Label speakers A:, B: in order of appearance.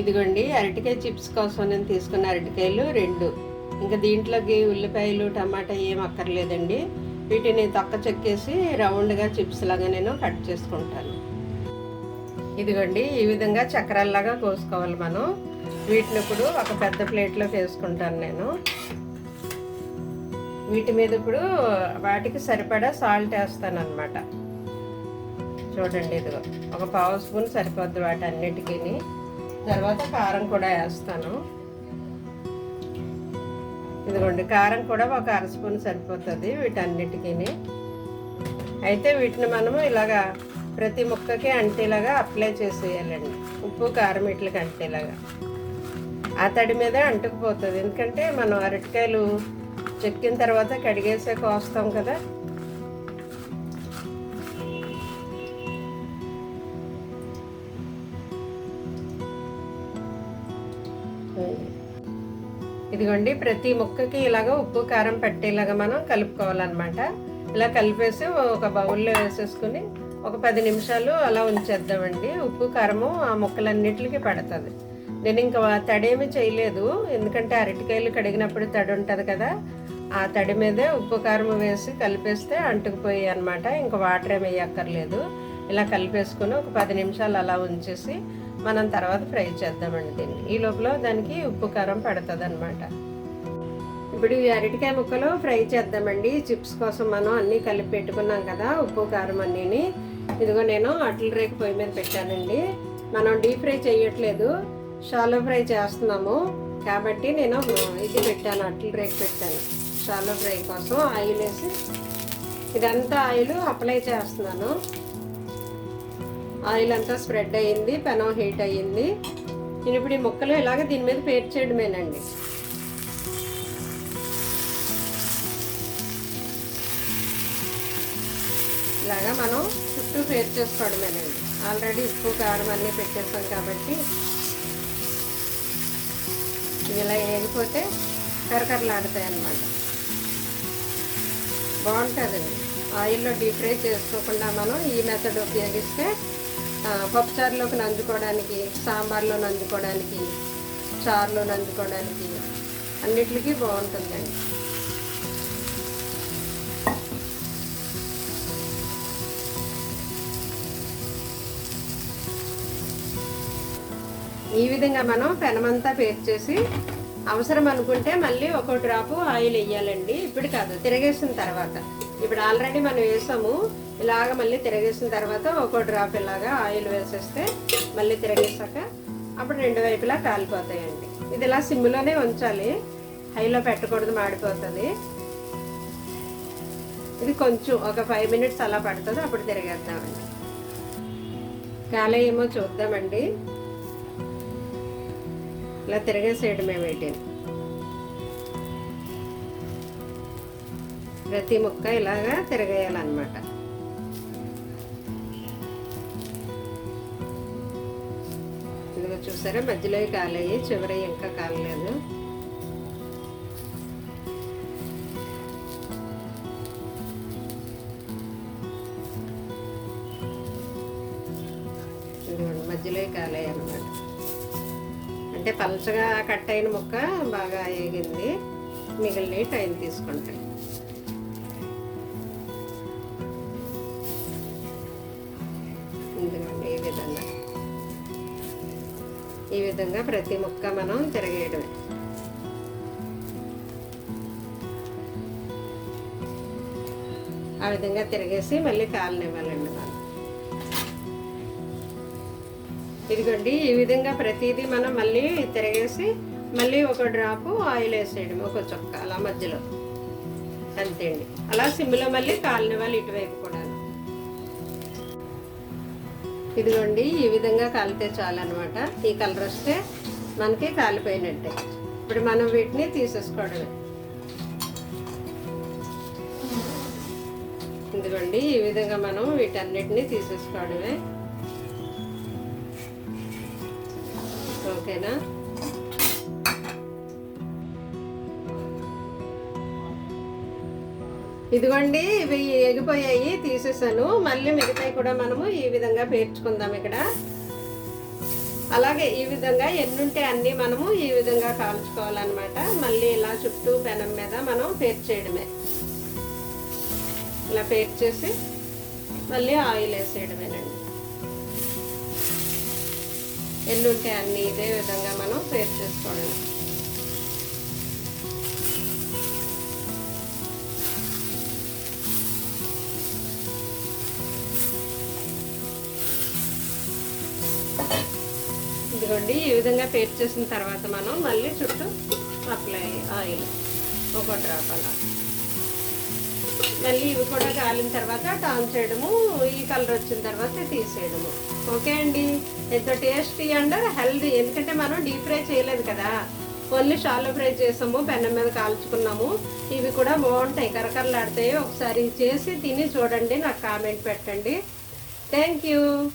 A: ఇదిగోండి అరటికాయ చిప్స్ కోసం నేను తీసుకున్న అరటికాయలు రెండు. ఇంకా దీంట్లోకి ఉల్లిపాయలు టమాటా ఏం అక్కర్లేదండి. వీటిని తొక్క చెక్కేసి రౌండ్గా చిప్స్ లాగా నేను కట్ చేసుకుంటాను. ఇదిగోండి ఈ విధంగా చక్రాల్లాగా కోసుకోవాలి మనం. వీటిని ఇప్పుడు ఒక పెద్ద ప్లేట్లోకి వేసుకుంటాను నేను. వీటి మీద ఇప్పుడు వాటికి సరిపడా సాల్ట్ వేస్తాను అనమాట చూడండి ఇదిగో ఒక పావు స్పూన్ సరిపోద్ది వాటి అన్నిటికీ తర్వాత కారం కూడా వేస్తాను. ఇదిగోండి కారం కూడా ఒక అర స్పూన్ సరిపోతుంది వీటన్నిటికీ అయితే వీటిని మనము ఇలాగా ప్రతి ముక్కకి అంటేలాగా అప్లై చేసేయాలండి. ఉప్పు కారం ఇట్లకి అంటేలాగా. ఆ తడి మీదే అంటుకుపోతుంది. ఎందుకంటే మనం అరటికాయలు చెక్కిన తర్వాత కడిగేసే కోస్తాం కదా. ఇదిగోండి ప్రతి ముక్కకి ఇలాగ ఉప్పు కారం పట్టేలాగా మనం కలుపుకోవాలన్నమాట. ఇలా కలిపేసి ఒక బౌల్లో వేసేసుకుని ఒక పది నిమిషాలు అలా ఉంచేద్దామండి. ఉప్పు కారము ఆ ముక్కలన్నిటికి పడుతుంది. నేను ఇంకా తడేమి చేయలేదు. ఎందుకంటే అరటికాయలు కడిగినప్పుడు తడి ఉంటుంది కదా ఆ తడి మీదే ఉప్పు కారం వేసి కలిపేస్తే అంటుకుపోయి అనమాట ఇంకా వాటర్ ఏమి వేయక్కర్లేదు ఇలా కలిపేసుకుని ఒక పది నిమిషాలు అలా ఉంచేసి మనం తర్వాత ఫ్రై చేద్దామండి దీన్ని. ఈ లోపల దానికి ఉప్పు కారం పడుతుంది అనమాట ఇప్పుడు ఈ అరటికాయ ముక్కలు ఫ్రై చేద్దామండి. చిప్స్ కోసం మనం అన్నీ కలిపి పెట్టుకున్నాం కదా ఉప్పు కారం అన్నీని. ఇదిగో నేను అట్ల రేకు పొయ్యి మీద పెట్టానండి. మనం డీప్ ఫ్రై చేయట్లేదు షాలో ఫ్రై చేస్తున్నాము. కాబట్టి నేను ఇది పెట్టాను అట్ల రేకు పెట్టాను. షాలో ఫ్రై కోసం ఆయిల్ వేసి ఇదంతా ఆయిల్ అప్లై చేస్తున్నాను. ఆయిల్ అంతా స్ప్రెడ్ అయ్యింది పెనం హీట్ అయ్యింది. నేను ఇప్పుడు ఈ ముక్కలు ఇలాగ దీని మీద పేర్చేయడమేనండి. ఇలాగా మనం చుట్టూ పేర్చేసుకోవడమేనండి. ఆల్రెడీ ఉప్పు కారం అన్నీ పెట్టేస్తాం కాబట్టి ఇలా వేగిపోతే కరకరలాడతాయి అన్నమాట బాగుంటుందండి ఆయిల్లో డీప్ ఫ్రై చేసుకోకుండా మనం ఈ మెథడ్ ఉపయోగిస్తే పప్పుచారులోకి నందుకోవడానికి సాంబార్లో నందుకోవడానికి చారులో నందుకోవడానికి అన్నిటికీ బాగుంటుందండి. ఈ విధంగా మనం పెనమంతా పేస్ట్ చేసి అవసరం అనుకుంటే మళ్ళీ ఒక డ్రాపు ఆయిల్ వేయాలండి. ఇప్పుడు కాదు తిరగేసిన తర్వాత. ఇప్పుడు ఆల్రెడీ మనం వేసాము. ఇలాగ మళ్ళీ తిరగేసిన తర్వాత ఒక డ్రాప్ ఇలాగా ఆయిల్ వేసేస్తే మళ్ళీ తిరగేసాక అప్పుడు రెండు వైపులా కాలిపోతాయండి. ఇది ఇలా సిమ్లోనే ఉంచాలి. హైలో పెట్టకూడదు మాడిపోతుంది. ఇది కొంచెం ఒక ఫైవ్ మినిట్స్ అలా పడుతుంది అప్పుడు తిరగేద్దామండి. కాలేయేమో చూద్దామండి. ఇలా తిరగేసేయడమే వీటిని ప్రతి ముక్క ఇలాగా తిరగేయాలన్నమాట. ఇదిగో చూసారా మధ్యలో కాలేయి చివరి ఇంకా కాలేదు మధ్యలో కాలేయి అన్నమాట. అంటే పలచగా కట్ అయిన ముక్క బాగా వేగింది. మిగిలిన టైం తీసుకుంటాయి ఇదిగోండి ఈ విధంగా. ఈ విధంగా ప్రతి ముక్క మనం తిరగేయడమే. ఆ విధంగా తిరిగేసి మళ్ళీ కాలనివ్వాలండి. ఇదిగోండి ఈ విధంగా ప్రతిదీ మనం మళ్ళీ తిరగేసి మళ్ళీ ఒక డ్రాపు ఆయిల్ వేసేయడం ఒక చొక్క అలా మధ్యలో. అంతే అండి. అలా సిమ్లో మళ్ళీ కాలనివ్వాలి ఇటువైపు కూడా. ఇదిగోండి ఈ విధంగా కాలితే చాలన్నమాట. ఈ కలర్ వస్తే మనకి కాలిపోయినట్టే. ఇప్పుడు మనం వీటిని తీసేసుకోవడమే. ఇదిగోండి ఈ విధంగా మనం వీటన్నిటిని తీసేసుకోవడమే. ఓకేనా? ఇదిగోండి ఇవి ఎగిపోయాయి తీసేసాను. మళ్ళీ మిగతాయి కూడా మనము ఈ విధంగా పేర్చుకుందాం ఇక్కడ. అలాగే ఈ విధంగా ఎన్నుంటే అన్నీ మనము ఈ విధంగా కాల్చుకోవాలన్నమాట. మళ్ళీ ఇలా చుట్టూ పెనం మీద మనం పేర్చేయడమే ఇలా పేర్చేసి మళ్ళీ ఆయిల్ వేసేయడమేనండి. ఎన్నుంటే అన్నీ ఇదే విధంగా మనం పేర్ చేసుకోవడం ఇదిగోండి ఈ విధంగా పేర్ చేసిన తర్వాత మనం మళ్ళీ చుట్టూ అప్లై ఆయిల్ ఒక డ్రాప్ అలా. మళ్ళీ ఇవి కూడా కాలిన తర్వాత టర్న్ చేయడము ఈ కలర్ వచ్చిన తర్వాత తీసేయడము. ఓకే అండి? ఎంతో టేస్టీ అండ్ హెల్దీ. ఎందుకంటే మనం డీప్ ఫ్రై చేయలేదు కదా. ఓన్లీ షాలో ఫ్రై చేసాము పెన్నం మీద కాల్చుకున్నాము. ఇవి కూడా బాగుంటాయి. కరకరలాడతాయి. ఒకసారి చేసి తిని చూడండి నాకు కామెంట్ పెట్టండి. Thank you.